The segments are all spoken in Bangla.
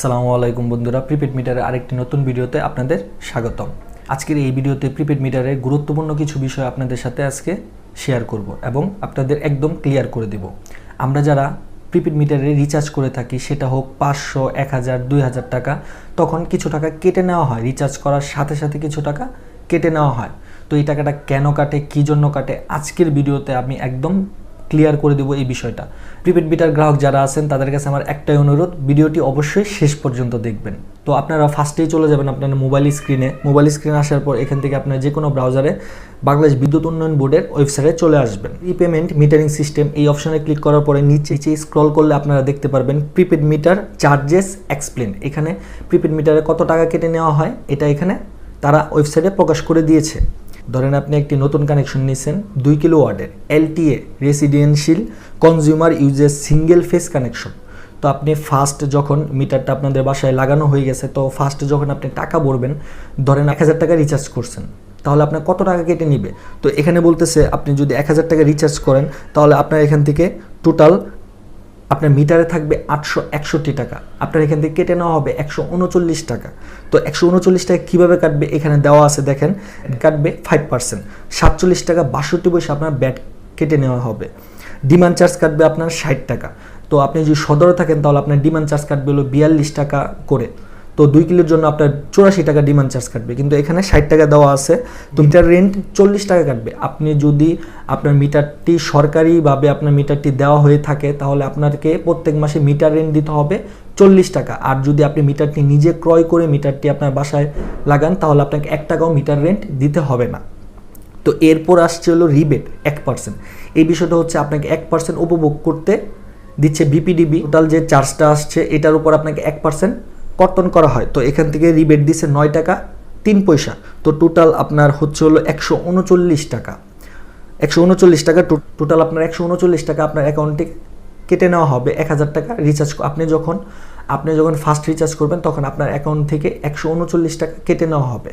সালামু আলাইকুম বন্ধুরা প্রিপেড মিটারের আরেকটি নতুন ভিডিওতে আপনাদের স্বাগতম। আজকের এই ভিডিওতে প্রিপেড মিটারের গুরুত্বপূর্ণ কিছু বিষয় আপনাদের সাথে আজকে শেয়ার করব এবং আপনাদের একদম ক্লিয়ার করে দেব। আমরা যারা প্রিপেড মিটারে রিচার্জ করে থাকি, সেটা হোক পাঁচশো, এক হাজার, দুই হাজার টাকা, তখন কিছু টাকা কেটে নেওয়া হয়। রিচার্জ করার সাথে সাথে কিছু টাকা কেটে নেওয়া হয়। তো এই টাকাটা কেন কাটে, কী জন্য কাটে, আজকের ভিডিওতে আমি একদম ক্লিয়ার করে দেবো এই বিষয়টা। প্রিপেড মিটার গ্রাহক যারা আছেন, তাদের কাছে আমার একটাই অনুরোধ, ভিডিওটি অবশ্যই শেষ পর্যন্ত দেখবেন। তো আপনারা ফার্স্টেই চলে যাবেন আপনার মোবাইল স্ক্রিনে মোবাইল স্ক্রিনে আসার পর এখান থেকে আপনার যে কোনো ব্রাউজারে বাংলাদেশ বিদ্যুৎ উন্নয়ন বোর্ডের ওয়েবসাইটে চলে আসবেন। ই পেমেন্ট মিটারিং সিস্টেম এই অপশনে ক্লিক করার পরে নিচে নিচে স্ক্রল করলে আপনারা দেখতে পারবেন প্রিপেড মিটার চার্জেস এক্সপ্লেন এখানে প্রিপেড মিটারে কত টাকা কেটে নেওয়া হয়, এটা এখানে তারা ওয়েবসাইটে প্রকাশ করে দিয়েছে। ধরেন আপনি একটি নতুন কানেকশন নিয়েছেন দুই কিলো ওয়ার্ডের LTA residential consumer uses single phase connection তো আপনি ফার্স্ট যখন মিটারটা আপনাদের বাসায় লাগানো হয়ে গেছে, তো ফার্স্ট যখন আপনি টাকা ভরবেন, ধরেন এক হাজার টাকা রিচার্জ করছেন, তাহলে আপনার কত টাকা কেটে নিবে? তো এখানে বলতেছে, আপনি যদি এক হাজার টাকা রিচার্জ করেন, তাহলে আপনার এখান থেকে টোটাল আপনার মিটারে থাকবে আটশো একষট্টি টাকা। আপনার এখান থেকে কেটে নেওয়া হবে একশো উনচল্লিশ টাকা। তো একশো উনচল্লিশ টাকা কীভাবে কাটবে এখানে দেওয়া আছে দেখেন, কাটবে ফাইভ পার্সেন্ট সাতচল্লিশ টাকা বাষট্টি পয়সা আপনার ব্যাট কেটে নেওয়া হবে। ডিমান্ড চার্জ কাটবে আপনার ষাট টাকা। তো আপনি যদি সদরে থাকেন তাহলে আপনার ডিমান্ড চার্জ কাটবে হলো বিয়াল্লিশ টাকা করে। তো দুই কিলোর জন্য আপনার চুরাশি টাকা ডিমান্ড চার্জ কাটবে। কিন্তু এখানে ষাট টাকা দেওয়া আছে। তো মিটার রেন্ট চল্লিশ টাকা কাটবে। আপনি যদি আপনার মিটারটি সরকারিভাবে আপনার মিটারটি দেওয়া হয়ে থাকে, তাহলে আপনাকে প্রত্যেক মাসে মিটার রেন্ট দিতে হবে চল্লিশ টাকা। আর যদি আপনি মিটারটি নিজে ক্রয় করে মিটারটি আপনার বাসায় লাগান, তাহলে আপনাকে এক টাকাও মিটার রেন্ট দিতে হবে না। তো এরপর আসছে হলো রিবেট এক পার্সেন্ট এই বিষয়টা হচ্ছে আপনাকে এক পার্সেন্ট উপভোগ করতে দিচ্ছে বিপিডিবি টোটাল যে চার্জটা আসছে, এটার উপর আপনাকে এক পার্সেন্ট কর্তন করা হয়। তো এখান থেকে রিবেট দিচ্ছে নয় টাকা, তিন পয়সা। তো টোটাল আপনার হচ্ছে হলো একশো উনচল্লিশ টাকা। একশো উনচল্লিশ টাকা টোটাল আপনার একশো উনচল্লিশ টাকা আপনার অ্যাকাউন্টে কেটে নেওয়া হবে, এক হাজার টাকা রিচার্জ আপনি যখন আপনি যখন ফার্স্ট রিচার্জ করবেন তখন আপনার অ্যাকাউন্ট থেকে একশো উনচল্লিশ টাকা কেটে নেওয়া হবে।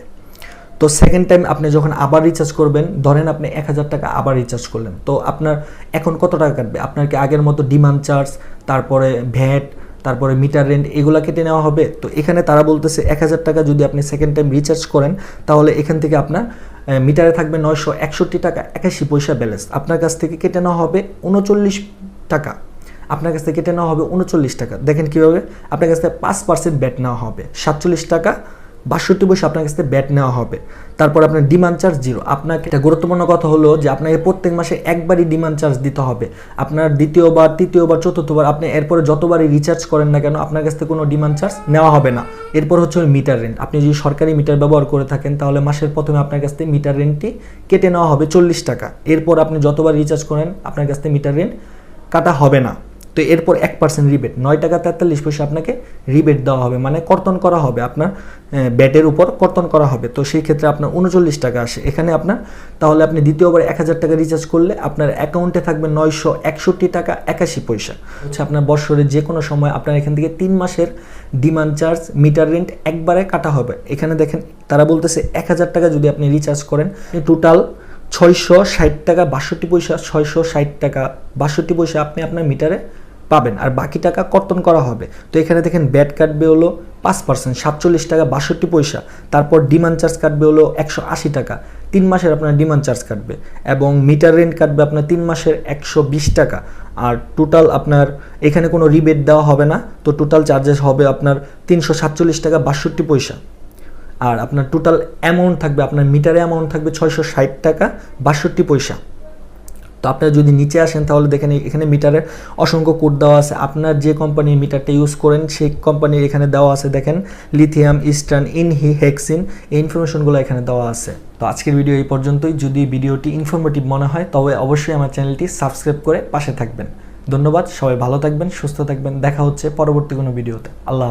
তো সেকেন্ড টাইম আপনি যখন আবার রিচার্জ করবেন, ধরেন আপনি এক হাজার টাকা আবার রিচার্জ করলেন। তো আপনার এখন কত টাকা কাটবে? আপনার কি আগের মতো ডিমান্ড চার্জ তারপরে ভ্যাট তারপরে মিটার রেন্ট এগুলা কেটে নেওয়া হবে। তো এখানে তারা বলতেছে এক হাজার টাকা যদি আপনি সেকেন্ড টাইম রিচার্জ করেন, তাহলে এখান থেকে আপনার মিটারে থাকবে নয়শো একষট্টি টাকা একাশি পয়সা ব্যালেন্স আপনার কাছ থেকে কেটে নেওয়া হবে উনচল্লিশ টাকা। আপনার কাছ থেকে কেটে নেওয়া হবে উনচল্লিশ টাকা। দেখেন কীভাবে? আপনার কাছ থেকে পাঁচ পার্সেন্ট ব্যাট নেওয়া হবে। সাতচল্লিশ টাকা বাষট্টি পয়সা আপনার কাছ থেকে ব্যাট নেওয়া হবে। তারপর আপনার ডিমান্ড চার্জ জিরো আপনাকে একটা গুরুত্বপূর্ণ কথা হলো যে আপনাকে প্রত্যেক মাসে একবারই ডিমান্ড চার্জ দিতে হবে। আপনার দ্বিতীয়বার, তৃতীয়বার, চতুর্থবার, আপনি এরপরে যতবারই রিচার্জ করেন না কেন আপনার কাছ থেকে কোনো ডিমান্ড চার্জ নেওয়া হবে না। এরপর হচ্ছে ওই মিটার রেন্ট আপনি যদি সরকারি মিটার ব্যবহার করে থাকেন, তাহলে মাসের প্রথমে আপনার কাছ থেকে মিটার রেন্টটি কেটে নেওয়া হবে চল্লিশ টাকা। এরপর আপনি যতবার রিচার্জ করেন, আপনার কাছ থেকে মিটার রেন্ট কাটা হবে না। তো এরপর এক পার্সেন্ট রিবেট নয় টাকা তেতাল্লিশ পয়সা আপনাকে রিবেট দেওয়া হবে মানে কর্তন করা হবে আপনার ব্যাটের উপর কর্তন করা হবে। তো সেই ক্ষেত্রে আপনার উনচল্লিশ টাকা আসে। এখানে আপনার, তাহলে আপনি দ্বিতীয়বার এক হাজার টাকা রিচার্জ করলে আপনার অ্যাকাউন্টে থাকবে নয়শো একষট্টি টাকা একাশি পয়সা। হচ্ছে আপনার বছরে যে কোনো সময় আপনার এখান থেকে তিন মাসের ডিমান্ড চার্জ মিটার রেন্ট একবারে কাটা হবে। এখানে দেখেন, তারা বলতেছে এক হাজার টাকা যদি আপনি রিচার্জ করেন টোটাল ছয়শো ষাট টাকা বাষট্টি পয়সা, ছয়শো ষাট টাকা বাষট্টি পয়সা আপনি আপনার মিটারে পাবেন। আর বাকি টাকা কর্তন করা হবে। তো এখানে দেখেন ব্যাট কাটবে হলো পাঁচ পার্সেন্ট সাতচল্লিশ টাকা বাষট্টি পয়সা। তারপর ডিমান্ড চার্জ কাটবে হলো একশো আশি টাকা। তিন মাসের আপনার ডিমান্ড চার্জ কাটবে। এবং মিটার রেন্ট কাটবে আপনার তিন মাসের একশো বিশ টাকা। আর টোটাল আপনার এখানে কোনো রিবেট দেওয়া হবে না। তো টোটাল চার্জেস হবে আপনার তিনশো সাতচল্লিশ টাকা বাষট্টি পয়সা। আর আপনার টোটাল অ্যামাউন্ট থাকবে, আপনার মিটারে অ্যামাউন্ট থাকবে ছয়শো ষাট টাকা বাষট্টি পয়সা। তো আপনারা যদি নিচে আসেন, তাহলে দেখেন এখানে মিটারের অসংখ্য কোড দেওয়া আছে। আপনার যে কোম্পানির মিটারটা ইউজ করেন, সেই কোম্পানির এখানে দেওয়া আছে, দেখেন লিথিয়াম ইস্টার্ন ইনহি হেক্সিন এই ইনফরমেশনগুলো এখানে দেওয়া আছে। তো আজকের ভিডিও এই পর্যন্তই। যদি ভিডিওটি ইনফরমেটিভ মনে হয়, তবে অবশ্যই আমার চ্যানেলটি সাবস্ক্রাইব করে পাশে থাকবেন। ধন্যবাদ, সবাই ভালো থাকবেন, সুস্থ থাকবেন। দেখা হচ্ছে পরবর্তী কোনো ভিডিওতে আল্লাহ